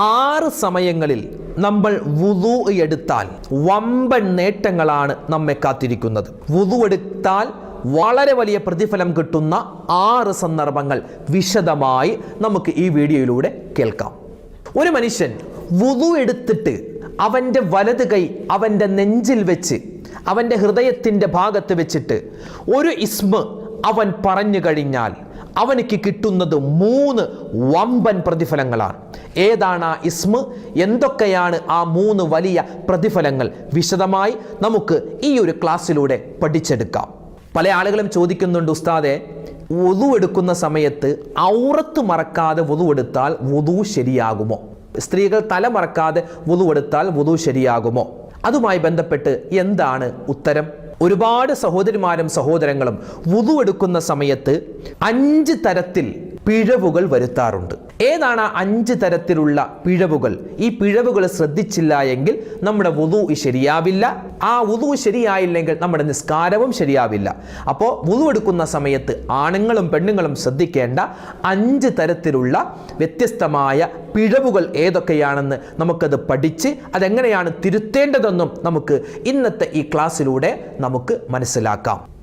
ആറ് സമയങ്ങളിൽ നമ്മൾ വുതു എടുത്താൽ വമ്പൻ നേട്ടങ്ങളാണ് നമ്മെ കാത്തിരിക്കുന്നത്. വുതു എടുത്താൽ വളരെ വലിയ പ്രതിഫലം കിട്ടുന്ന ആറ് സന്ദർഭങ്ങൾ വിശദമായി നമുക്ക് ഈ വീഡിയോയിലൂടെ കേൾക്കാം. ഒരു മനുഷ്യൻ വുതു എടുത്തിട്ട് അവന്റെ വലത് കൈ അവന്റെ നെഞ്ചിൽ വെച്ച് അവന്റെ ഹൃദയത്തിന്റെ ഭാഗത്ത് വെച്ചിട്ട് ഒരു ഇസ്മ അവൻ പറഞ്ഞു കഴിഞ്ഞാൽ അവനിക്ക് കിട്ടുന്നത് മൂന്ന് വമ്പൻ പ്രതിഫലങ്ങളാണ്. ഏതാണ് ആ ഇസ്മ? എന്തൊക്കെയാണ് ആ മൂന്ന് വലിയ പ്രതിഫലങ്ങൾ? വിശദമായി നമുക്ക് ഈ ഒരു ക്ലാസ്സിലൂടെ പഠിച്ചെടുക്കാം. പല ആളുകളും ചോദിക്കുന്നുണ്ട് ഉസ്താദെ വധു എടുക്കുന്ന സമയത്ത് ഔറത്ത് മറക്കാതെ വധു എടുത്താൽ വധു ശരിയാകുമോ? സ്ത്രീകൾ തല മറക്കാതെ വധു എടുത്താൽ വധു ശരിയാകുമോ? അതുമായി ബന്ധപ്പെട്ട് എന്താണ് ഉത്തരം? ഒരുപാട് സഹോദരിമാരും സഹോദരങ്ങളും വുതു എടുക്കുന്ന സമയത്ത് അഞ്ച് തരത്തിൽ പിഴവുകൾ വരുത്താറുണ്ട്. ഏതാണ് അഞ്ച് തരത്തിലുള്ള പിഴവുകൾ? ഈ പിഴവുകൾ ശ്രദ്ധിച്ചില്ല എങ്കിൽ നമ്മുടെ വുതു ശരിയാവില്ല. ആ വുതു ശരിയായില്ലെങ്കിൽ നമ്മുടെ നിസ്കാരവും ശരിയാവില്ല. അപ്പോൾ വുതു എടുക്കുന്ന സമയത്ത് ആണുങ്ങളും പെണ്ണുങ്ങളും ശ്രദ്ധിക്കേണ്ട അഞ്ച് തരത്തിലുള്ള വ്യത്യസ്തമായ പിഴവുകൾ ഏതൊക്കെയാണെന്ന് നമുക്കത് പഠിച്ച് അതെങ്ങനെയാണ് തിരുത്തേണ്ടതെന്നും നമുക്ക് ഇന്നത്തെ ഈ ക്ലാസ്സിലൂടെ നമുക്ക് മനസ്സിലാക്കാം.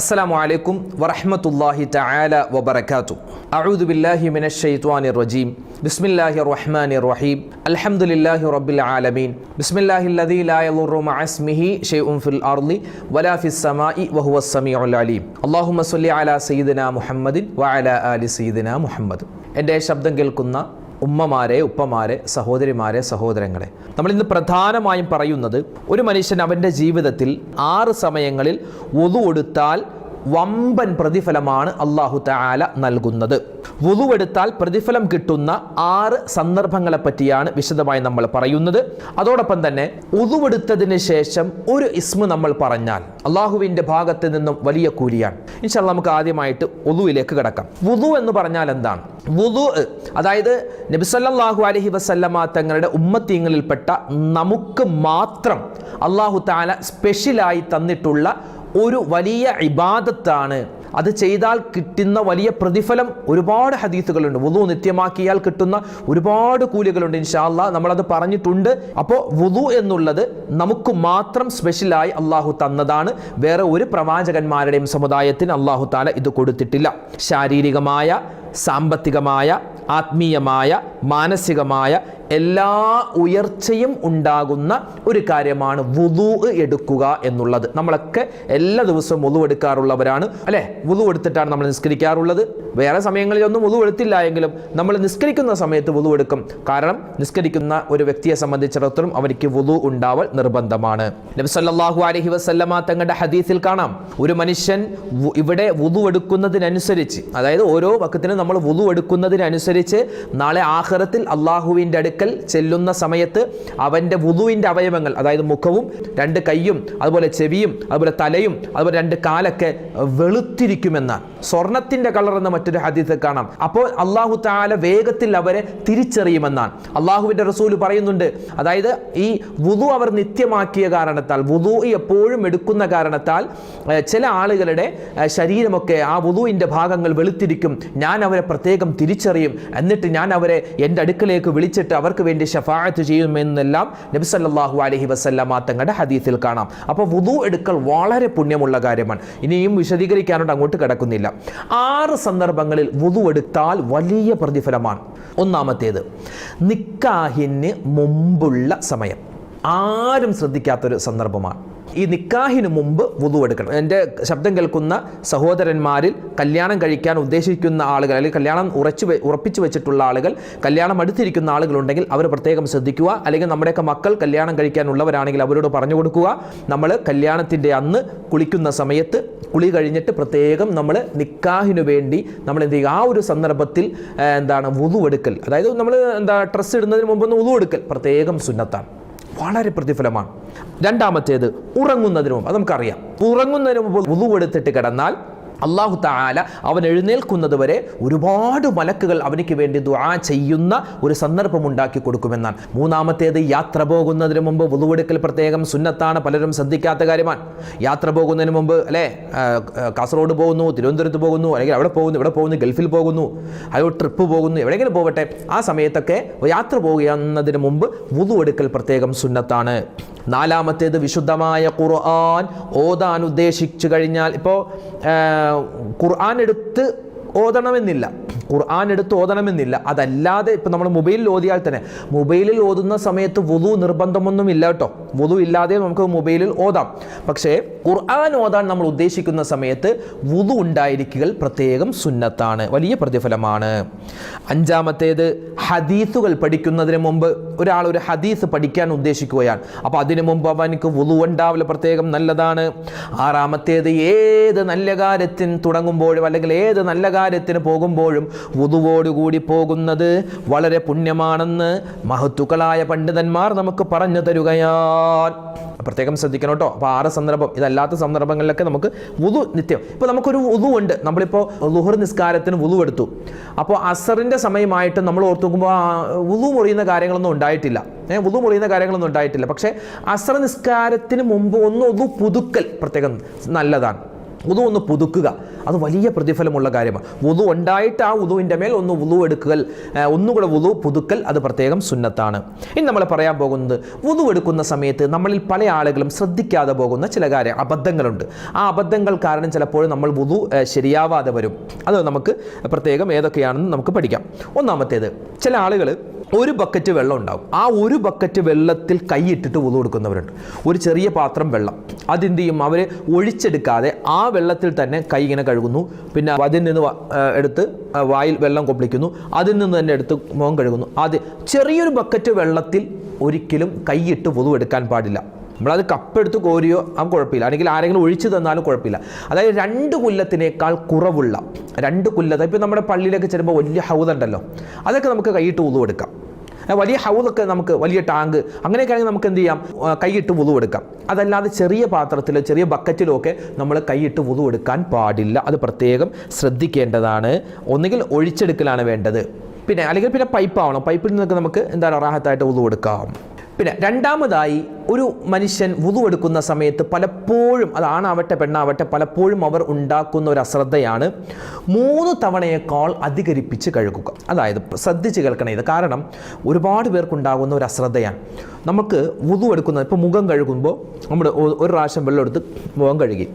അസ്സലാമു അലൈക്കും വറഹ്മത്തുള്ളാഹി തആല വബറകാതു അഊദു ബില്ലാഹി മിനശ് ശൈത്വാനിർ റജീം. ബിസ്മില്ലാഹിർ റഹ്മാനിർ റഹീം. അൽഹംദുലില്ലാഹി റബ്ബിൽ ആലമീൻ. ബിസ്മില്ലാഹിൽ ലദീ ലാ യദുറു മഅ ഫിൽ അർളി വലാ ഫിസ് സമാഇ അലീം. അല്ലാഹുമ്മ സ്വല്ലി അലാ സയ്യിദിനാ മുഹമ്മദിൻ വഅലാ ആലി സയ്യിദിനാ മുഹമ്മദ്. എന്റെ ശബ്ദം കേൾക്കുന്ന ഉമ്മമാരെ ഉപ്പമാരെ സഹോദരിമാരെ സഹോദരങ്ങളെ. നമ്മൾ ഇന്ന് പ്രധാനമായും പറയുന്നത് ഒരു മനുഷ്യൻ അവന്റെ ജീവിതത്തിൽ ആറ് സമയങ്ങളിൽ ഒതു കൊടുത്താൽ വമ്പൻ പ്രതിഫലമാണ് അള്ളാഹു താല നൽകുന്നത്. വുതുവെടുത്താൽ പ്രതിഫലം കിട്ടുന്ന ആറ് സന്ദർഭങ്ങളെ പറ്റിയാണ് വിശദമായി നമ്മൾ പറയുന്നത്. അതോടൊപ്പം തന്നെ ഉതുവെടുത്തതിന് ശേഷം ഒരു ഇസ്മ നമ്മൾ പറഞ്ഞാൽ അള്ളാഹുവിന്റെ ഭാഗത്ത് നിന്നും വലിയ കൂലിയാണ്. ഇൻഷാല്ല നമുക്ക് ആദ്യമായിട്ട് ഉതുവിലേക്ക് കിടക്കാം. വുതു എന്ന് പറഞ്ഞാൽ എന്താണ്? വുതു അതായത് നബിസല്ലാഹു അലഹി വസല്ലമ തങ്ങളുടെ ഉമ്മത്തീങ്ങളിൽപ്പെട്ട നമുക്ക് മാത്രം അള്ളാഹു താല സ്പെഷ്യലായി തന്നിട്ടുള്ള ഒരു വലിയ ഇബാദത്താണ്. അത് ചെയ്താൽ കിട്ടുന്ന വലിയ പ്രതിഫലം ഒരുപാട് ഹദീസുകളുണ്ട്. വുതു നിത്യമാക്കിയാൽ കിട്ടുന്ന ഒരുപാട് കൂലികളുണ്ട് ഇൻഷാല്ല നമ്മളത് പറഞ്ഞിട്ടുണ്ട്. അപ്പോൾ വുതു എന്നുള്ളത് നമുക്ക് മാത്രം സ്പെഷ്യലായി അള്ളാഹു തന്നതാണ്. വേറെ ഒരു പ്രവാചകന്മാരുടെയും സമുദായത്തിന് അള്ളാഹു താല ഇത് കൊടുത്തിട്ടില്ല. ശാരീരികമായ സാമ്പത്തികമായ ആത്മീയമായ മാനസികമായ എല്ലാ ഉയർച്ചയും ഉണ്ടാകുന്ന ഒരു കാര്യമാണ് വുതു എടുക്കുക എന്നുള്ളത്. നമ്മളൊക്കെ എല്ലാ ദിവസവും വുതു എടുക്കാറുള്ളവരാണ്. അല്ലേ? വുതു എടുത്തിട്ടാണ് നമ്മൾ നിസ്കരിക്കാറുള്ളത്. വേറെ സമയങ്ങളിലൊന്നും വുതു എടുത്തില്ല എങ്കിലും നമ്മൾ നിസ്കരിക്കുന്ന സമയത്ത് വുതു എടുക്കും. കാരണം നിസ്കരിക്കുന്ന ഒരു വ്യക്തിയെ സംബന്ധിച്ചിടത്തോളം അവർക്ക് വുതു ഉണ്ടാവൽ നിർബന്ധമാണ്. നബി അലഹി വസല്ലമ തങ്ങളുടെ ഹദീസിൽ കാണാം. ഒരു മനുഷ്യൻ ഇവിടെ വുതു എടുക്കുന്നതിനനുസരിച്ച് അതായത് ഓരോ വക്കത്തിനും നമ്മൾ വുതു എടുക്കുന്നതിനനുസരിച്ച് നാളെ ആഹ്റത്തിൽ അള്ളാഹുവിന്റെ അടുക്കൽ ചെല്ലുന്ന സമയത്ത് അവന്റെ വുതുവിന്റെ അവയവങ്ങൾ അതായത് മുഖവും രണ്ട് കൈയും അതുപോലെ ചെവിയും അതുപോലെ തലയും അതുപോലെ രണ്ട് കാലൊക്കെ വെളുത്തിരിക്കുമെന്നാണ് സ്വർണത്തിന്റെ കളർ എന്ന മറ്റൊരു ഹദീസ് കാണാം. അപ്പോൾ അള്ളാഹു താല വേഗത്തിൽ അവരെ തിരിച്ചറിയുമെന്നാണ്. അള്ളാഹുവിന്റെ റസൂൽ പറയുന്നുണ്ട് അതായത് ഈ വുതു അവർ നിത്യമാക്കിയ കാരണത്താൽ വുതു എപ്പോഴും എടുക്കുന്ന കാരണത്താൽ ചില ആളുകളുടെ ശരീരമൊക്കെ ആ വുതുവിന്റെ ഭാഗങ്ങൾ വെളുത്തിരിക്കും. ഞാൻ അവരെ പ്രത്യേകം തിരിച്ചറിയും. എന്നിട്ട് ഞാൻ അവരെ എന്റെ അടുക്കലേക്ക് വിളിച്ചിട്ട് അവർക്ക് വേണ്ടി ഷഫായത്ത് ചെയ്യുമെന്നെല്ലാം നബി അലഹി വസല്ലമ തങ്ങളുടെ ഹദീസിൽ കാണാം. അപ്പോൾ വുതു എടുക്കൽ വളരെ പുണ്യമുള്ള കാര്യമാണ്. ഇനിയും വിശദീകരിക്കാനോട് അങ്ങോട്ട് കിടക്കുന്നില്ല. ആറ് സന്ദർഭങ്ങളിൽ വുതു എടുത്താൽ വലിയ പ്രതിഫലമാണ്. ഒന്നാമത്തേത് നിക്കാഹിന് മുമ്പുള്ള സമയം. ആരും ശ്രദ്ധിക്കാത്തൊരു സന്ദർഭമാണ്. ഈ നിക്കാഹിന് മുമ്പ് വുതു എടുക്കണം. എന്റെ ശബ്ദം കേൾക്കുന്ന സഹോദരന്മാരിൽ കല്യാണം കഴിക്കാൻ ഉദ്ദേശിക്കുന്ന ആളുകൾ അല്ലെങ്കിൽ കല്യാണം ഉറച്ചു ഉറപ്പിച്ചു വെച്ചിട്ടുള്ള ആളുകൾ കല്യാണം അടുത്തിരിക്കുന്ന ആളുകളുണ്ടെങ്കിൽ അവർ പ്രത്യേകം ശ്രദ്ധിക്കുക. അല്ലെങ്കിൽ നമ്മുടെയൊക്കെ മക്കൾ കല്യാണം കഴിക്കാനുള്ളവരാണെങ്കിൽ അവരോട് പറഞ്ഞു കൊടുക്കുക. നമ്മൾ കല്യാണത്തിന്റെ അന്ന് കുളിക്കുന്ന സമയത്ത് കുളി കഴിഞ്ഞിട്ട് പ്രത്യേകം നമ്മൾ നിക്കാഹിനു വേണ്ടി നമ്മൾ എന്ത് ചെയ്യുക ആ ഒരു സന്ദർഭത്തിൽ എന്താണ് വുതു എടുക്കൽ. അതായത് നമ്മൾ എന്താ ഡ്രസ്സ് ഇടുന്നതിന് മുമ്പൊന്ന് വുതു എടുക്കൽ. പ്രത്യേകം സുന്നത്താണ്. വളരെ പ്രതിഫലമാണ്. രണ്ടാമത്തേത് ഉറങ്ങുന്നതിന് മുമ്പ്. അത് നമുക്കറിയാം. ഉറങ്ങുന്നതിന് മുമ്പ് ഉതുവെടുത്തിട്ട് കിടന്നാൽ അള്ളാഹു താല അവൻ എഴുന്നേൽക്കുന്നത് വരെ ഒരുപാട് മലക്കുകൾ അവനിക്ക് വേണ്ടി ദുആ ചെയ്യുന്ന ഒരു സന്ദർഭം ഉണ്ടാക്കി കൊടുക്കുമെന്നാണ്. മൂന്നാമത്തേത് യാത്ര പോകുന്നതിന് മുമ്പ് വുളുവെടുക്കൽ പ്രത്യേകം സുന്നത്താണ് പലരും ശ്രദ്ധിക്കാത്ത കാര്യമാണ്. യാത്ര പോകുന്നതിന് മുമ്പ് അല്ലേ കാസർഗോഡ് പോകുന്നു തിരുവനന്തപുരത്ത് പോകുന്നു അല്ലെങ്കിൽ അവിടെ പോകുന്നു ഇവിടെ പോകുന്നു ഗൾഫിൽ പോകുന്നു അയോ ട്രിപ്പ് പോകുന്നു എവിടെയെങ്കിലും പോകട്ടെ ആ സമയത്തൊക്കെ യാത്ര പോകുന്നതിന് മുമ്പ് വുളുവെടുക്കൽ പ്രത്യേകം സുന്നത്താണ്. നാലാമത്തേത് വിശുദ്ധമായ ഖുർആൻ ഓതാൻ ഉദ്ദേശിച്ചു കഴിഞ്ഞാൽ ഇപ്പോൾ ഖുർആൻ എടുത്ത് ഓതണമെന്നില്ല. ഖുർആൻ എടുത്ത് ഓതണമെന്നില്ല. അതല്ലാതെ ഇപ്പം നമ്മൾ മൊബൈലിൽ ഓതിയാൽ തന്നെ മൊബൈലിൽ ഓതുന്ന സമയത്ത് വുതു നിർബന്ധമൊന്നും ഇല്ല കേട്ടോ. വുതു ഇല്ലാതെ നമുക്ക് മൊബൈലിൽ ഓതാം. പക്ഷേ ഖുർആൻ ഓതാൻ നമ്മൾ ഉദ്ദേശിക്കുന്ന സമയത്ത് വുതു ഉണ്ടായിരിക്കുക പ്രത്യേകം സുന്നത്താണ്. വലിയ പ്രതിഫലമാണ്. അഞ്ചാമത്തേത് ഹദീസുകൾ പഠിക്കുന്നതിന് മുമ്പ് ഒരാൾ ഒരു ഹദീസ് പഠിക്കാൻ ഉദ്ദേശിക്കുകയാണ്. അപ്പോൾ അതിനു മുമ്പ് അവനക്ക് വുളു ഉണ്ടാവില്ല പ്രത്യേകം നല്ലതാണ്. ആറാമത്തേത് ഏത് നല്ല കാര്യത്തിന് തുടങ്ങുമ്പോഴും അല്ലെങ്കിൽ ഏത് നല്ല കാര്യത്തിന് പോകുമ്പോഴും വുതുവോടുകൂടി പോകുന്നത് വളരെ പുണ്യമാണെന്ന് മഹത്തുക്കളായ പണ്ഡിതന്മാർ നമുക്ക് പറഞ്ഞു തരുകയാൽ. പ്രത്യേകം ശ്രദ്ധിക്കണം കേട്ടോ. അപ്പോൾ ആറ് സന്ദർഭം. ഇതല്ലാത്ത സന്ദർഭങ്ങളിലൊക്കെ നമുക്ക് വുതു നിത്യം. ഇപ്പോൾ നമുക്കൊരു വുതു ഉണ്ട്. നമ്മളിപ്പോൾ ലുഹർ നിസ്കാരത്തിന് വുതു എടുത്തു. അപ്പോൾ അസറിന്റെ സമയമായിട്ട് നമ്മൾ ഓർത്തു നോക്കുമ്പോൾ വുതു മുറിയുന്ന കാര്യങ്ങളൊന്നും ഉണ്ടായിട്ടില്ല. ഏ വുതു മുറിയുന്ന കാര്യങ്ങളൊന്നും ഉണ്ടായിട്ടില്ല. പക്ഷേ അസർ നിസ്കാരത്തിന് മുമ്പ് ഒന്ന് ഒതു പുതുക്കൽ പ്രത്യേകം നല്ലതാണ്. ഉതു ഒന്ന് പുതുക്കുക. അത് വലിയ പ്രതിഫലമുള്ള കാര്യമാണ്. ഉതു ഉണ്ടായിട്ട് ആ ഉതുവിന്റെ മേൽ ഒന്ന് ഉതു എടുക്കൽ ഒന്നുകൂടെ ഉതു പുതുക്കൽ അത് പ്രത്യേകം സുന്നത്താണ്. ഇനി നമ്മൾ പറയാൻ പോകുന്നത് ഉതു എടുക്കുന്ന സമയത്ത് നമ്മളിൽ പല ആളുകളും ശ്രദ്ധിക്കാതെ പോകുന്ന ചില കാര്യം അബദ്ധങ്ങളുണ്ട്. ആ അബദ്ധങ്ങൾ കാരണം ചിലപ്പോൾ നമ്മൾ ഉതു ശരിയാവാതെ വരും. അത് നമുക്ക് പ്രത്യേകം ഏതൊക്കെയാണെന്ന് നമുക്ക് പഠിക്കാം. ഒന്നാമത്തേത് ചില ആളുകൾ ഒരു ബക്കറ്റ് വെള്ളം ഉണ്ടാവും. ആ ഒരു ബക്കറ്റ് വെള്ളത്തിൽ കൈയിട്ടിട്ട് ഉതു കൊടുക്കുന്നവരുണ്ട് ഒരു ചെറിയ പാത്രം വെള്ളം. അതെന്ത് ചെയ്യും? അവർ ഒഴിച്ചെടുക്കാതെ ആ വെള്ളത്തിൽ തന്നെ കൈ ഇങ്ങനെ കഴുകുന്നു. പിന്നെ അതിൽ നിന്ന് എടുത്ത് വായിൽ വെള്ളം കൊപ്പിളിക്കുന്നു. അതിൽ നിന്ന് തന്നെ എടുത്ത് മുഖം കഴുകുന്നു. അത് ചെറിയൊരു ബക്കറ്റ് വെള്ളത്തിൽ ഒരിക്കലും കൈയിട്ട് പൊതുവെടുക്കാൻ പാടില്ല. നമ്മളത് കപ്പെടുത്ത് കോരിയോ അത് കുഴപ്പമില്ല. അല്ലെങ്കിൽ ആരെങ്കിലും ഒഴിച്ചു തന്നാലും കുഴപ്പമില്ല. അതായത് രണ്ട് കുല്ലത്തിനേക്കാൾ കുറവുള്ള രണ്ട് കുല്ലത്ത് ഇപ്പോൾ നമ്മുടെ പള്ളിയിലൊക്കെ ചെല്ലുമ്പോൾ വലിയ ഹൗദുണ്ടല്ലോ അതൊക്കെ നമുക്ക് കൈയിട്ട് ഉതു എടുക്കാം. ആ വലിയ ഹൗലൊക്കെ നമുക്ക് വലിയ ടാങ്ക് അങ്ങനെയൊക്കെ ആണെങ്കിൽ നമുക്ക് എന്ത് ചെയ്യാം? കൈയിട്ട് വുതു എടുക്കാം. അതല്ലാതെ ചെറിയ പാത്രത്തിലോ ചെറിയ ബക്കറ്റിലോ ഒക്കെ നമ്മൾ കൈയിട്ട് വുതു എടുക്കാൻ പാടില്ല. അത് പ്രത്യേകം ശ്രദ്ധിക്കേണ്ടതാണ്. ഒന്നുകിൽ ഒഴിച്ചെടുക്കലാണ് വേണ്ടത്. പിന്നെ അല്ലെങ്കിൽ പിന്നെ പൈപ്പ് ആവണം പൈപ്പിൽ നിന്നൊക്കെ നമുക്ക് എന്താണ് റാഹത്തായിട്ട് വുതു എടുക്കാം. പിന്നെ രണ്ടാമതായി ഒരു മനുഷ്യൻ വുതു എടുക്കുന്ന സമയത്ത് പലപ്പോഴും അത് ആണാവട്ടെ പെണ്ണാവട്ടെ പലപ്പോഴും അവർ ഉണ്ടാക്കുന്ന ഒരു അശ്രദ്ധയാണ് മൂന്ന് തവണയേക്കാൾ അധികരിപ്പിച്ച് കഴുകുക. അതായത് ശ്രദ്ധിച്ച് കേൾക്കണം ഇത്. കാരണം ഒരുപാട് പേർക്കുണ്ടാകുന്ന ഒരു അശ്രദ്ധയാണ്. നമുക്ക് വുതു എടുക്കുന്നത് ഇപ്പോൾ മുഖം കഴുകുമ്പോൾ നമ്മൾ ഒരു പ്രാവശ്യം വെള്ളം എടുത്ത് മുഖം കഴുകി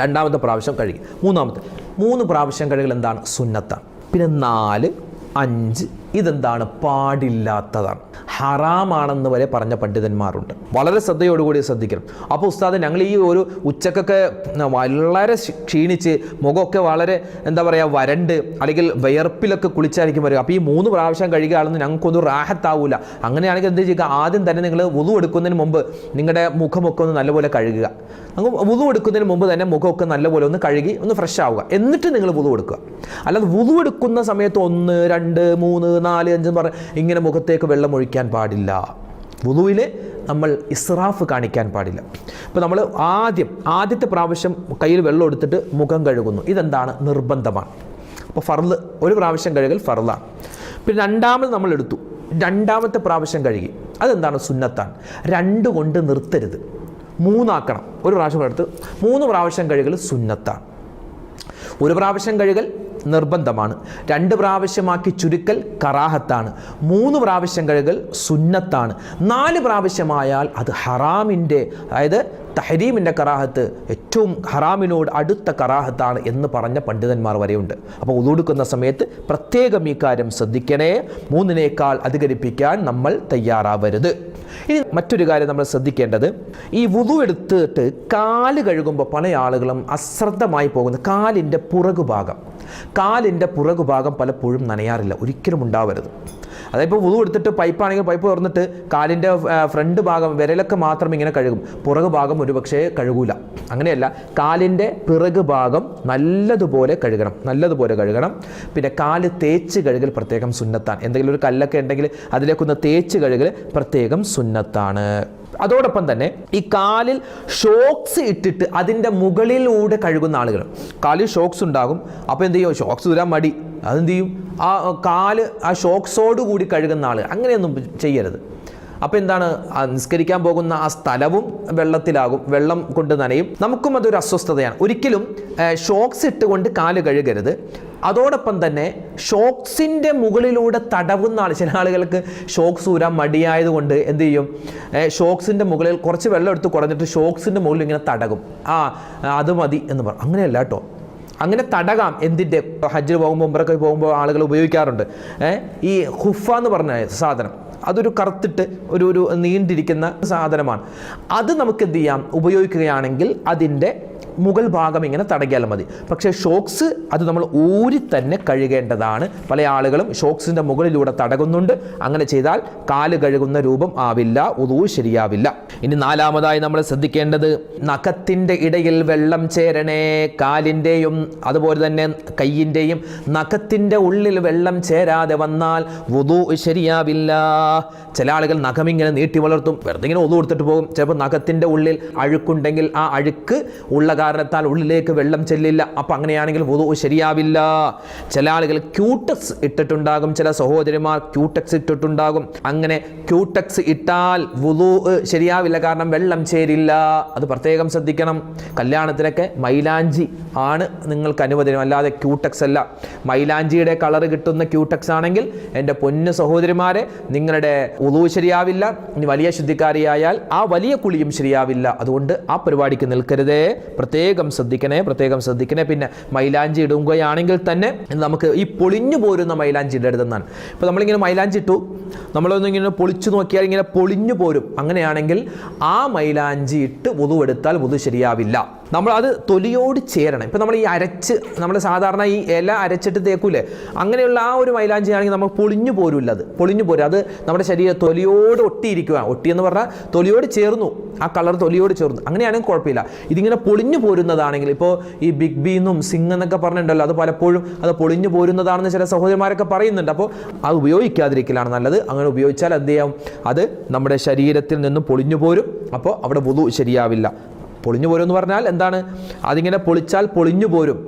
രണ്ടാമത്തെ പ്രാവശ്യം കഴുകി മൂന്നാമത്തെ. മൂന്ന് പ്രാവശ്യം കഴുകൽ എന്താണ്? സുന്നത്താണ്. പിന്നെ നാല് അഞ്ച് ഇതെന്താണ്? പാടില്ലാത്തതാണ്. ഹറാമാണെന്ന് വരെ പറഞ്ഞ പണ്ഡിതന്മാരുണ്ട്. വളരെ ശ്രദ്ധയോടുകൂടി ശ്രദ്ധിക്കണം. അപ്പോൾ ഉസ്താദ് ഞങ്ങൾ ഈ ഒരു ഉച്ചക്കൊക്കെ വളരെ ക്ഷീണിച്ച് മുഖമൊക്കെ വളരെ എന്താ പറയുക വരണ്ട് അല്ലെങ്കിൽ വിയർപ്പിലൊക്കെ കുളിച്ചായിരിക്കും വരിക. അപ്പോൾ ഈ മൂന്ന് പ്രാവശ്യം കഴുകുകയാണെന്ന് ഞങ്ങൾക്കൊന്നും റാഹത്താവൂല. അങ്ങനെയാണെങ്കിൽ എന്ത് ചെയ്യുക? ആദ്യം തന്നെ നിങ്ങൾ വുതു എടുക്കുന്നതിന് മുമ്പ് നിങ്ങളുടെ മുഖമൊക്കെ ഒന്ന് നല്ലപോലെ കഴുകുക. അങ്ങ് വുതു എടുക്കുന്നതിന് മുമ്പ് തന്നെ മുഖമൊക്കെ നല്ലപോലെ ഒന്ന് കഴുകി ഒന്ന് ഫ്രഷ് ആവുക. എന്നിട്ട് നിങ്ങൾ വുതു എടുക്കുക. അല്ലാതെ വുതു എടുക്കുന്ന സമയത്ത് ഒന്ന് രണ്ട് മൂന്ന് നാല് അഞ്ച് പറഞ്ഞ് ഇങ്ങനെ മുഖത്തേക്ക് വെള്ളം ഒഴിക്കാൻ പാടില്ല. വുതുവിൽ നമ്മൾ ഇസ്രാഫ് കാണിക്കാൻ പാടില്ല. ഇപ്പോൾ നമ്മൾ ആദ്യം ആദ്യത്തെ പ്രാവശ്യം കയ്യിൽ വെള്ളം എടുത്തിട്ട് മുഖം കഴുകുന്നു. ഇതെന്താണ്? നിർബന്ധമാണ്. അപ്പോൾ ഫർദ് ഒരു പ്രാവശ്യം കഴുകൽ ഫർദാണ്. പിന്നെ രണ്ടാമത് നമ്മൾ എടുത്തു. രണ്ടാമത്തെ പ്രാവശ്യം കഴുകി. അതെന്താണ്? സുന്നത്താണ്. രണ്ട് കൊണ്ട് നിർത്തരുത്. മൂന്നാക്കണം. ഒരു പ്രാവശ്യം എടുത്ത് മൂന്ന് പ്രാവശ്യം കഴുകൽ സുന്നത്താണ്. ഒരു പ്രാവശ്യം കഴുകൽ നിർബന്ധമാണ്. രണ്ട് പ്രാവശ്യമാക്കി ചുരുക്കൽ കറാഹത്താണ്. മൂന്ന് പ്രാവശ്യം കഴുകൽ സുന്നത്താണ്. നാല് പ്രാവശ്യമായാൽ അത് ഹറാമിന്റെ അതായത് തഹരീമിന്റെ കറാഹത്ത് ഏറ്റവും ഹറാമിനോട് അടുത്ത കറാഹത്താണ് എന്ന് പറഞ്ഞ പണ്ഡിതന്മാർ വരെയുണ്ട്. അപ്പോൾ ഉതുടുക്കുന്ന സമയത്ത് പ്രത്യേകം ഈ കാര്യം ശ്രദ്ധിക്കണേ. മൂന്നിനേക്കാൾ അധികരിപ്പിക്കാൻ നമ്മൾ തയ്യാറാവരുത്. ഇനി മറ്റൊരു കാര്യം നമ്മൾ ശ്രദ്ധിക്കേണ്ടത് ഈ വുതു എടുത്തിട്ട് കാൽ കഴുകുമ്പോൾ പല ആളുകളും അശ്രദ്ധമായി പോകുന്ന കാലിന്റെ പുറകുഭാഗം. കാലിന്റെ പുറകുഭാഗം പലപ്പോഴും നനയാറില്ല. ഒരിക്കലും ഉണ്ടാവരുത്. അതായത് വുതു എടുത്തിട്ട് പൈപ്പാണെങ്കിൽ പൈപ്പ് തുറന്നിട്ട് കാലിന്റെ ഫ്രണ്ട് ഭാഗം വിരലൊക്കെ മാത്രം ഇങ്ങനെ കഴുകും. പുറകു ഭാഗം ഒരു പക്ഷേ കഴുകൂല. അങ്ങനെയല്ല കാലിന്റെ പിറക് ഭാഗം നല്ലതുപോലെ കഴുകണം. നല്ലതുപോലെ കഴുകണം. പിന്നെ കാൽ തേച്ച് കഴുകൽ പ്രത്യേകം സുന്നത്താണ്. എന്തെങ്കിലും ഒരു കല്ലൊക്കെ ഉണ്ടെങ്കിൽ അതിലേക്കൊന്ന് തേച്ച് കഴുകൽ പ്രത്യേകം സുന്നത്താണ്. അതോടൊപ്പം തന്നെ ഈ കാലിൽ ഷോക്സ് ഇട്ടിട്ട് അതിന്റെ മുകളിലൂടെ കഴുകുന്ന ആളുകൾ. കാലിൽ ഷോക്സ് ഉണ്ടാകും. അപ്പോൾ എന്ത് ചെയ്യും? ഷോക്സ് തരാൻ മടി. അതെന്ത് ചെയ്യും? ആ കാൽ ആ ഷോക്സോട് കൂടി കഴുകുന്ന ആൾ അങ്ങനെയൊന്നും ചെയ്യരുത്. അപ്പോൾ എന്താണ്? നിസ്കരിക്കാൻ പോകുന്ന ആ സ്ഥലവും വെള്ളത്തിലാകും. വെള്ളം കൊണ്ട് നനയും. നമുക്കും അതൊരു അസ്വസ്ഥതയാണ്. ഒരിക്കലും ഷോക്സ് ഇട്ടുകൊണ്ട് കാൽ കഴുകരുത്. അതോടൊപ്പം തന്നെ ഷോക്സിന്റെ മുകളിലൂടെ തടവുന്ന ആൾ ചില ആളുകൾക്ക് ഷോക്സ് ഊരാൻ മടിയായതുകൊണ്ട് എന്ത് ചെയ്യും? ഷോക്സിന്റെ മുകളിൽ കുറച്ച് വെള്ളം എടുത്ത് കുറഞ്ഞിട്ട് ഷോക്സിന്റെ മുകളിൽ ഇങ്ങനെ തടകും. ആ അത് മതി എന്ന് പറയും അങ്ങനെയല്ല കേട്ടോ. അങ്ങനെ തടകാം. എന്തിന്റെ ഹജ്ജിൽ പോകുമ്പോൾ ഉംറയ്ക്ക് പോകുമ്പോൾ ആളുകൾ ഉപയോഗിക്കാറുണ്ട്. ഈ ഹുഫ എന്ന് പറഞ്ഞ സാധനം. അതൊരു കറുത്തിട്ട് ഒരു ഒരു നീണ്ടിരിക്കുന്ന സാധനമാണ്. അത് നമുക്ക് എന്ത് ചെയ്യാം? ഉപയോഗിക്കുകയാണെങ്കിൽ അതിന്റെ മുകൾ ഭാഗം ഇങ്ങനെ തടകിയാൽ മതി. പക്ഷേ ഷോക്സ് അത് നമ്മൾ ഊരി തന്നെ കഴുകേണ്ടതാണ്. പല ആളുകളും ഷോക്സിന്റെ മുകളിലൂടെ തടകുന്നുണ്ട്. അങ്ങനെ ചെയ്താൽ കാൽ കഴുകുന്ന രൂപം ആവില്ല ഉദൂ ശരിയാവില്ല. ഇനി നാലാമതായി നമ്മൾ ശ്രദ്ധിക്കേണ്ടത് നഖത്തിന്റെ ഇടയിൽ വെള്ളം ചേരണേ കാലിന്റെയും അതുപോലെ തന്നെ കയ്യിന്റെയും നഖത്തിന്റെ ഉള്ളിൽ വെള്ളം ചേരാതെ വന്നാൽ വുതു ശരിയാവില്ല. ചില ആളുകൾ നഖം ഇങ്ങനെ നീട്ടി വളർത്തും. വെറുതെ ഇങ്ങനെ ഒതു കൊടുത്തിട്ട് പോകും. ചിലപ്പോൾ നഖത്തിന്റെ ഉള്ളിൽ അഴുക്കുണ്ടെങ്കിൽ ആ അഴുക്ക് ഉള്ള കാരണത്താൽ ഉള്ളിലേക്ക് വെള്ളം ചെല്ലില്ല. അപ്പം അങ്ങനെയാണെങ്കിൽ വുതു ശരിയാവില്ല. ചില ആളുകൾ ക്യൂട്ടക്സ് ഇട്ടിട്ടുണ്ടാകും. ചില സഹോദരിമാർ ക്യൂട്ടക്സ് ഇട്ടിട്ടുണ്ടാകും. അങ്ങനെ ക്യൂട്ടക്സ് ഇട്ടാൽ വുതു ശരിയാവില്ല. കാരണം വെള്ളം ചേരില്ല. അത് പ്രത്യേകം ശ്രദ്ധിക്കണം. കല്യാണത്തിനൊക്കെ മൈലാഞ്ചി ആണ് നിങ്ങൾക്ക് അനുവദനം. അല്ലാതെ ക്യൂട്ടക്സ് അല്ല. മൈലാഞ്ചിയുടെ കളർ കിട്ടുന്ന ക്യൂട്ടക്സ് ആണെങ്കിൽ എന്റെ പൊന്നു സഹോദരിമാരെ നിങ്ങളുടെ വുതു ശരിയാവില്ല. ഇനി വലിയ ശുദ്ധിക്കാരിയായാൽ ആ വലിയ കുളിയും ശരിയാവില്ല. അതുകൊണ്ട് ആ പരിപാടിക്ക് നിൽക്കരുതേ. പ്രത്യേകം ശ്രദ്ധിക്കണേ പ്രത്യേകം ശ്രദ്ധിക്കണേ. പിന്നെ മൈലാഞ്ചി ഇടുകയാണെങ്കിൽ തന്നെ നമുക്ക് ഈ പൊളിഞ്ഞു പോരുന്ന മൈലാഞ്ചി ഇടരുതെന്നാണ് ഇപ്പോൾ നമ്മളിങ്ങനെ മൈലാഞ്ചി ഇട്ടു. നമ്മളൊന്നും ഇങ്ങനെ പൊളിച്ചു നോക്കിയാൽ ഇങ്ങനെ പൊളിഞ്ഞു പോരും. അങ്ങനെയാണെങ്കിൽ ആ മൈലാഞ്ചി ഇട്ട് വുതു എടുത്താൽ വുതു ശരിയാവില്ല. നമ്മൾ അത് തൊലിയോട് ചേരണം. ഇപ്പം നമ്മൾ ഈ അരച്ച് നമ്മൾ സാധാരണ ഈ ഇല അരച്ചിട്ട് തേക്കൂലേ? അങ്ങനെയുള്ള ആ ഒരു മൈലാഞ്ചി ആണെങ്കിൽ നമ്മൾ പൊളിഞ്ഞു പോരില്ല അത് പൊളിഞ്ഞു പോരും. അത് നമ്മുടെ ശരീരം തൊലിയോട് ഒട്ടിയിരിക്കുക ഒട്ടി എന്ന് പറഞ്ഞാൽ തൊലിയോട് ചേർന്നു. ആ കളർ തൊലിയോട് ചേർന്നു. അങ്ങനെയാണെങ്കിൽ കുഴപ്പമില്ല. ഇതിങ്ങനെ പൊളിഞ്ഞു പോരുന്നതാണെങ്കിൽ ഇപ്പോൾ ഈ ബിഗ് ബി എന്നും സിംഗ് എന്നൊക്കെ പറഞ്ഞിട്ടുണ്ടല്ലോ അത് പലപ്പോഴും അത് പൊളിഞ്ഞു പോരുന്നതാണെന്ന് ചില സഹോദരന്മാരൊക്കെ പറയുന്നുണ്ട്. അപ്പോൾ അത് ഉപയോഗിക്കാതിരിക്കലാണ് നല്ലത്. അങ്ങനെ ഉപയോഗിച്ചാൽ എന്ത് ചെയ്യാം? അത് നമ്മുടെ ശരീരത്തിൽ നിന്നും പൊളിഞ്ഞു പോരും. അപ്പോൾ അവിടെ വുതു ശരിയാവില്ല. പൊളിഞ്ഞു പോരും എന്ന് പറഞ്ഞാൽ എന്താണ്? അതിങ്ങനെ പൊളിച്ചാൽ പൊളിഞ്ഞു പോരും.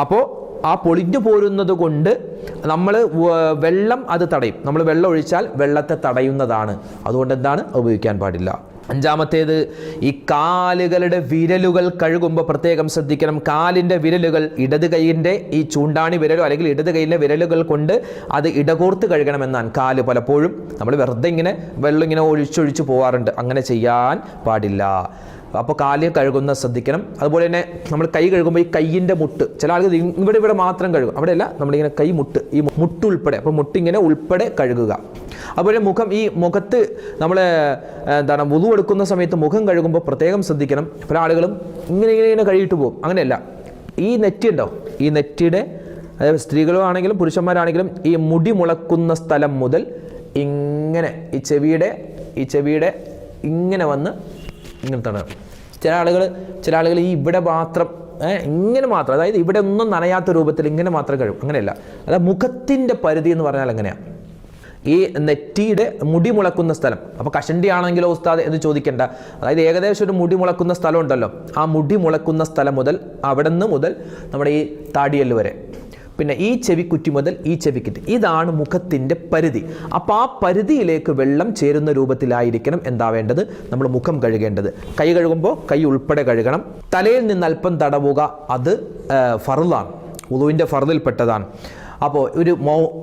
അപ്പോൾ ആ പൊളിഞ്ഞു പോരുന്നത് കൊണ്ട് നമ്മൾ വെള്ളം അത് തടയും. നമ്മൾ വെള്ളം ഒഴിച്ചാൽ വെള്ളത്തെ തടയുന്നതാണ്. അതുകൊണ്ട് എന്താണ്? ഉപയോഗിക്കാൻ പാടില്ല. അഞ്ചാമത്തേത് ഈ കാലുകളുടെ വിരലുകൾ കഴുകുമ്പോൾ പ്രത്യേകം ശ്രദ്ധിക്കണം. കാലിന്റെ വിരലുകൾ ഇടത് കൈയിന്റെ ഈ ചൂണ്ടാണി വിരലോ അല്ലെങ്കിൽ ഇടത് കൈയിലെ വിരലുകൾ കൊണ്ട് അത് ഇടകോർത്ത് കഴുകണമെന്നാണ്. കാൽ പലപ്പോഴും നമ്മൾ വെറുതെ ഇങ്ങനെ വെള്ളം ഇങ്ങനെ ഒഴിച്ചൊഴിച്ച് പോവാറുണ്ട്. അങ്ങനെ ചെയ്യാൻ പാടില്ല. അപ്പോൾ കാൽ കഴുകുന്ന ശ്രദ്ധിക്കണം. അതുപോലെ തന്നെ നമ്മൾ കൈ കഴുകുമ്പോൾ ഈ കൈയിന്റെ മുട്ട് ചില ആളുകൾ ഇവിടെ ഇവിടെ മാത്രം കഴുകും. അവിടെയല്ല നമ്മളിങ്ങനെ കൈ മുട്ട് ഈ മുട്ട് ഉൾപ്പെടെ അപ്പോൾ മുട്ടിങ്ങനെ ഉൾപ്പെടെ കഴുകുക. അതുപോലെ മുഖം ഈ മുഖത്ത് നമ്മൾ എന്താണ് മുതു എടുക്കുന്ന സമയത്ത് മുഖം കഴുകുമ്പോൾ പ്രത്യേകം ശ്രദ്ധിക്കണം. പല ആളുകളും ഇങ്ങനെ ഇങ്ങനെ ഇങ്ങനെ കഴുകിയിട്ട് പോകും. അങ്ങനെയല്ല. ഈ നെറ്റി ഉണ്ടോ ഈ നെറ്റിയുടെ അതായത് സ്ത്രീകളോ ആണെങ്കിലും പുരുഷന്മാരാണെങ്കിലും ഈ മുടി മുളക്കുന്ന സ്ഥലം മുതൽ ഇങ്ങനെ ഈ ചെവിയുടെ ഈ ചെവിയുടെ ഇങ്ങനെ വന്ന് ഇങ്ങനെ തടയാം ചില ആളുകൾ ചില ആളുകൾ ഈ ഇവിടെ മാത്രം ഇങ്ങനെ മാത്രം അതായത് ഇവിടെ ഒന്നും നനയാത്ത രൂപത്തിൽ ഇങ്ങനെ മാത്രം കഴിയും. അങ്ങനെയല്ല. അതായത് മുഖത്തിന്റെ പരിധി എന്ന് പറഞ്ഞാൽ എങ്ങനെയാണ് ഈ നെറ്റിയുടെ മുടി മുളക്കുന്ന സ്ഥലം. അപ്പോൾ കഷണ്ടി ആണെങ്കിലോ ഉസ്താദ് എന്ന് ചോദിക്കേണ്ട. അതായത് ഏകദേശം ഒരു മുടി മുളക്കുന്ന സ്ഥലം ഉണ്ടല്ലോ. ആ മുടി മുളക്കുന്ന സ്ഥലം മുതൽ അവിടെ നിന്ന് മുതൽ നമ്മുടെ ഈ താടിയൽ വരെ. പിന്നെ ഈ ചെവിക്കുറ്റി മുതൽ ഈ ചെവിക്കുറ്റി ഇതാണ് മുഖത്തിന്റെ പരിധി. അപ്പോൾ ആ പരിധിയിലേക്ക് വെള്ളം ചേരുന്ന രൂപത്തിലായിരിക്കണം എന്താ വേണ്ടത്? നമ്മൾ മുഖം കഴുകേണ്ടത്. കൈ കഴുകുമ്പോൾ കൈ ഉൾപ്പെടെ കഴുകണം. തലയിൽ നിന്ന് അല്പം തടവുക അത് ഫറുതാണ് ഉളുവിന്റെ ഫറുതിൽപ്പെട്ടതാണ് അപ്പോൾ ഒരു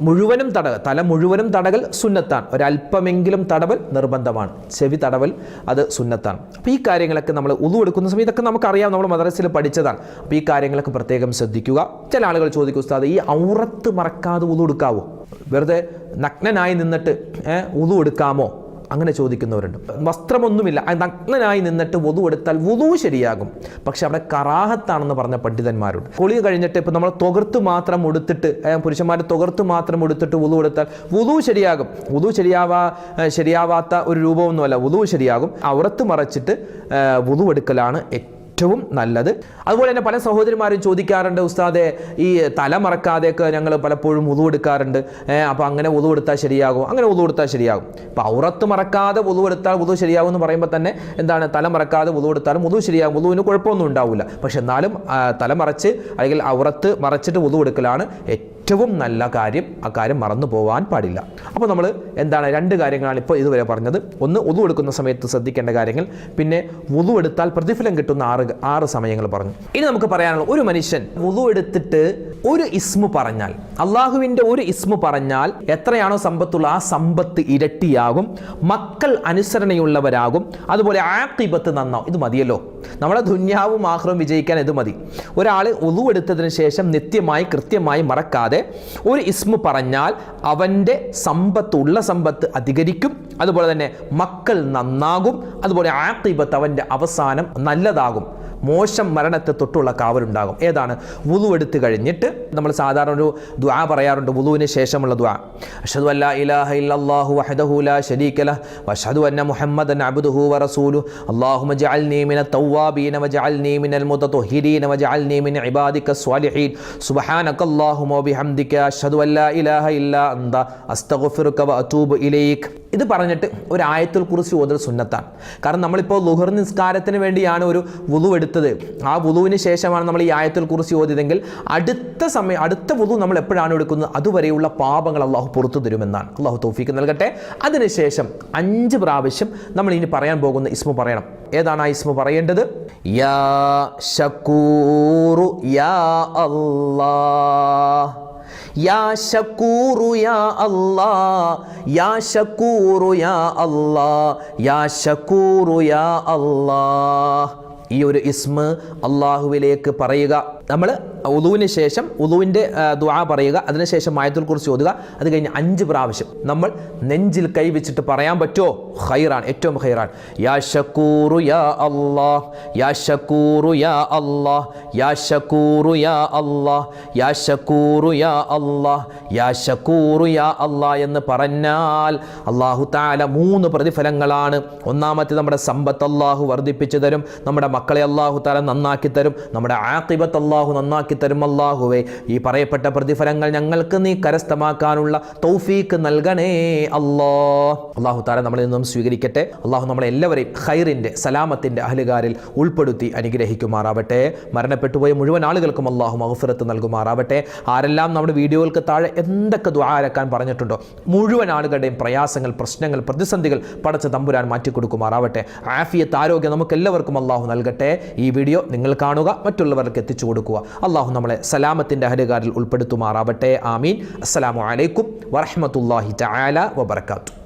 മുഴുവനും തടകൽ തല മുഴുവനും തടകൽ സുന്നത്താണ്. ഒരല്പമെങ്കിലും തടവൽ നിർബന്ധമാണ്. ചെവി തടവൽ അത് സുന്നത്താണ്. അപ്പോൾ ഈ കാര്യങ്ങളൊക്കെ നമ്മൾ ഉതു എടുക്കുന്ന സമയം ഇതൊക്കെ നമുക്കറിയാം. നമ്മൾ മദ്രസയിൽ പഠിച്ചതാണ്. അപ്പോൾ ഈ കാര്യങ്ങളൊക്കെ പ്രത്യേകം ശ്രദ്ധിക്കുക. ചില ആളുകൾ ചോദിക്കും ഉസ്താദ് ഈ ഔറത്ത് മറക്കാതെ ഉതു എടുക്കാവോ? വെറുതെ നഗ്നനായി നിന്നിട്ട് ഉതു എടുക്കാമോ? അങ്ങനെ ചോദിക്കുന്നവരുണ്ട്. വസ്ത്രമൊന്നുമില്ല. നഗ്നനായി നിന്നിട്ട് വധു എടുത്താൽ വധു ശരിയാകും. പക്ഷെ അവിടെ കറാഹത്താണെന്ന് പറഞ്ഞ പണ്ഡിതന്മാരുണ്ട്. കുളി കഴിഞ്ഞിട്ട് ഇപ്പം നമ്മൾ തുകർത്ത് മാത്രം ഉടുത്തിട്ട് പുരുഷന്മാരെ തുകർത്ത് മാത്രം ഉടുത്തിട്ട് വധു എടുത്താൽ വധു ശരിയാകും. വധു ശരിയാവാ ശരിയാവാത്ത ഒരു രൂപമൊന്നുമല്ല. വധു ശരിയാകും. ഔറത്ത് മറച്ചിട്ട് വധു എടുക്കലാണ് ഏറ്റവും ഏറ്റവും നല്ലത്. അതുപോലെ തന്നെ പല സഹോദരിമാരും ചോദിക്കാറുണ്ട് ഉസ്താദെ ഈ തല മറക്കാതെയൊക്കെ ഞങ്ങൾ പലപ്പോഴും ഉതു എടുക്കാറുണ്ട്. അപ്പോൾ അങ്ങനെ ഉതു എടുത്താൽ ശരിയാകും അങ്ങനെ ഉതു എടുത്താൽ ശരിയാകും. അപ്പോൾ ഔറത്ത് മറക്കാതെ ഉതു എടുത്താൽ ഉതു ശരിയാകും എന്ന് പറയുമ്പോൾ തന്നെ എന്താണ് തല മറക്കാതെ ഉതു എടുത്താലും ഉതു ശരിയാകും ഉതുവിന് കുഴപ്പമൊന്നും ഉണ്ടാവില്ല പക്ഷെ എന്നാലും തല മറച്ച് അല്ലെങ്കിൽ ഔറത്ത് മറച്ചിട്ട് ഉതു എടുക്കലാണ് ഏറ്റവും നല്ല കാര്യം ആ കാര്യം മറന്നു പോകാൻ പാടില്ല. അപ്പോൾ നമ്മൾ എന്താണ് രണ്ട് കാര്യങ്ങളാണ് ഇപ്പോൾ ഇതുവരെ പറഞ്ഞത്. ഒന്ന് ഉതു എടുക്കുന്ന സമയത്ത് ശ്രദ്ധിക്കേണ്ട കാര്യങ്ങൾ പിന്നെ ഉതു എടുത്താൽ പ്രതിഫലം കിട്ടുന്ന ആറ് ആറ് സമയങ്ങൾ പറഞ്ഞു. ഇനി നമുക്ക് പറയാനുള്ള ഒരു മനുഷ്യൻ ഉതു എടുത്തിട്ട് ഒരു ഇസ്മു പറഞ്ഞാൽ അള്ളാഹുവിന്റെ ഒരു ഇസ്മു പറഞ്ഞാൽ എത്രയാണോ സമ്പത്തുള്ള ആ സമ്പത്ത് ഇരട്ടിയാകും മക്കൾ അനുസരണയുള്ളവരാകും. അതുപോലെ ആക്കിബത്ത് നന്നാവും. ഇത് മതിയല്ലോ. നമ്മളെ ദുന്യാവും ആഹ്റവും വിജയിക്കാൻ ഇത് മതി. ഒരാൾ ഉളു എടുത്തതിന് ശേഷം നിത്യമായി കൃത്യമായി മറക്കാതെ ഒരു ഇസ്മു പറഞ്ഞാൽ അവന്റെ സമ്പത്ത് ഉള്ള സമ്പത്ത് അധികരിക്കും. അതുപോലെ തന്നെ മക്കൾ നന്നാകും. അതുപോലെ ആക്കിബത്ത് അവന്റെ അവസാനം നല്ലതാകും. മോശം മരണത്തെ തൊട്ടുള്ള കാവലുണ്ടാകും. ഏതാണ്? വുളു എടുത്ത് കഴിഞ്ഞിട്ട് നമ്മൾ സാധാരണ ഒരു ദ്വാ പറയാറുണ്ട്. വുളുവിന് ശേഷമുള്ള ദ്വാ അഷ്ഹദു അല്ലാ ഇലാഹ ഇല്ലല്ലാഹു വഹദഹു ലാ ശരീക ലഹ് വഅഷ്ഹദു അന്ന മുഹമ്മദൻ അബ്ദുഹു വറസൂലു അല്ലാഹുമ്മ ജഅൽനീ മിന തവ്വാബീന വജഅൽനി മിനൽ മുതത്വഹിരീന അൽ മിൻ ഇബാദിക സ്വാലിഹീൻ. സുബ്ഹാനക അല്ലാഹുമ്മ വബിഹംദിക അഷ്ഹദു അല്ലാ ഇലാഹ ഇല്ലാ അന്ത. അസ്തഗ്ഫിറുക വഅതൂബു ഇലൈക്. ഇത് പറഞ്ഞിട്ട് ഒരു ആയത്തുൽ കുറിച്ച് ഓതൽ സുന്നത്താണ്. കാരണം നമ്മളിപ്പോൾ ലുഹർ നിസ്കാരത്തിന് വേണ്ടിയാണ് ഒരു വുളു എടുത്തത്. ആ വുളുവിന് ശേഷമാണ് നമ്മൾ ഈ ആയത്തിൽ കുറിച്ച് ഓതിയതെങ്കിൽ അടുത്ത സമയം അടുത്ത വുളു നമ്മൾ എപ്പോഴാണ് എടുക്കുന്നത്? അതുവരെയുള്ള പാപങ്ങൾ അള്ളാഹു പുറത്തു തരുമെന്നാണ്. അള്ളാഹു തോഫിക്ക് നൽകട്ടെ. അതിനുശേഷം അഞ്ച് പ്രാവശ്യം നമ്മൾ ഇനി പറയാൻ പോകുന്ന ഇസ്മു പറയണം. ഏതാണ് ആ ഇസ്മു പറയേണ്ടത്? യാ ഷക്കൂറു യാ അല്ലാഹ്. യാ ഷക്കൂറു യാ അല്ലാ യാ ഷക്കൂറു യാ അല്ലാ യാ യാ അല്ലാ ഈ ഒരു ഇസ്മ അള്ളാഹുവിലേക്ക് പറയുക. നമ്മൾ ഉദുവിന് ശേഷം ഉദുവിന്റെ ദുആ പറയുക അതിനുശേഷം മായത്തുൽ കുറിച്ച് ഓതുക അത് കഴിഞ്ഞ് അഞ്ച് പ്രാവശ്യം. നമ്മൾ നെഞ്ചിൽ കൈ വെച്ചിട്ട് പറയാൻ പറ്റുമോ? ഹൈറാണ് ഏറ്റവും ഹൈറാണ് യാ ഷക്കൂറു യാ അല്ലാഹ് യാ ഷക്കൂറു യാ അല്ലാഹ് യാ ഷക്കൂറു യാ അല്ലാഹ് യാ ഷക്കൂറു യാ അല്ലാഹ് യാ ഷക്കൂറു യാ എന്ന് പറഞ്ഞാൽ അള്ളാഹു താല മൂന്ന് പ്രതിഫലങ്ങളാണ്. ഒന്നാമത്തെ നമ്മുടെ സമ്പത്ത് അള്ളാഹു വർദ്ധിപ്പിച്ചു തരും നമ്മുടെ മക്കളെ അള്ളാഹു താല നന്നാക്കി തരും നമ്മുടെ ആക്കിബത്ത് അള്ളാഹു നന്നാക്കി തരും അള്ളാഹുവേ ഈ പറയപ്പെട്ട പ്രതിഫലങ്ങൾ ഞങ്ങൾക്ക് നീ കരസ്ഥമാക്കാനുള്ള തൗഫീക്ക് നൽകണേ അല്ലാ. അള്ളാഹു താര നമ്മളിൽ നിന്നും സ്വീകരിക്കട്ടെ. അള്ളാഹു നമ്മളെ എല്ലാവരെയും ഖൈറിന്റെ സലാമത്തിന്റെ അഹലുകാരിൽ ഉൾപ്പെടുത്തി അനുഗ്രഹിക്കുമാറാവട്ടെ. മരണപ്പെട്ടുപോയ മുഴുവൻ ആളുകൾക്കും അള്ളാഹു മഹഫിറത്ത് നൽകുമാറാവട്ടെ. ആരെല്ലാം നമ്മുടെ വീഡിയോകൾക്ക് താഴെ എന്തൊക്കെ ദ്വാരക്കാൻ പറഞ്ഞിട്ടുണ്ടോ മുഴുവൻ ആളുകളുടെയും പ്രയാസങ്ങൾ പ്രശ്നങ്ങൾ പ്രതിസന്ധികൾ പടച്ച തമ്പുരാൻ മാറ്റിക്കൊടുക്കുമാറാവട്ടെ. ആഫിയത്ത് ആരോഗ്യം നമുക്ക് എല്ലാവർക്കും അള്ളാഹു നൽകട്ടെ. ഈ വീഡിയോ നിങ്ങൾ കാണുക മറ്റുള്ളവർക്ക് എത്തിച്ചു കൊടുക്കുക. അള്ളാഹു നമ്മളെ സലാമത്തിന്റെ അഹലുകാരിൽ ഉൾപ്പെടുത്തുമാറാവട്ടെ. ആമീൻ. അസ്സലാമു അലൈക്കും വറഹമത്തല്ലാഹി തആല വബർക്കാത്തു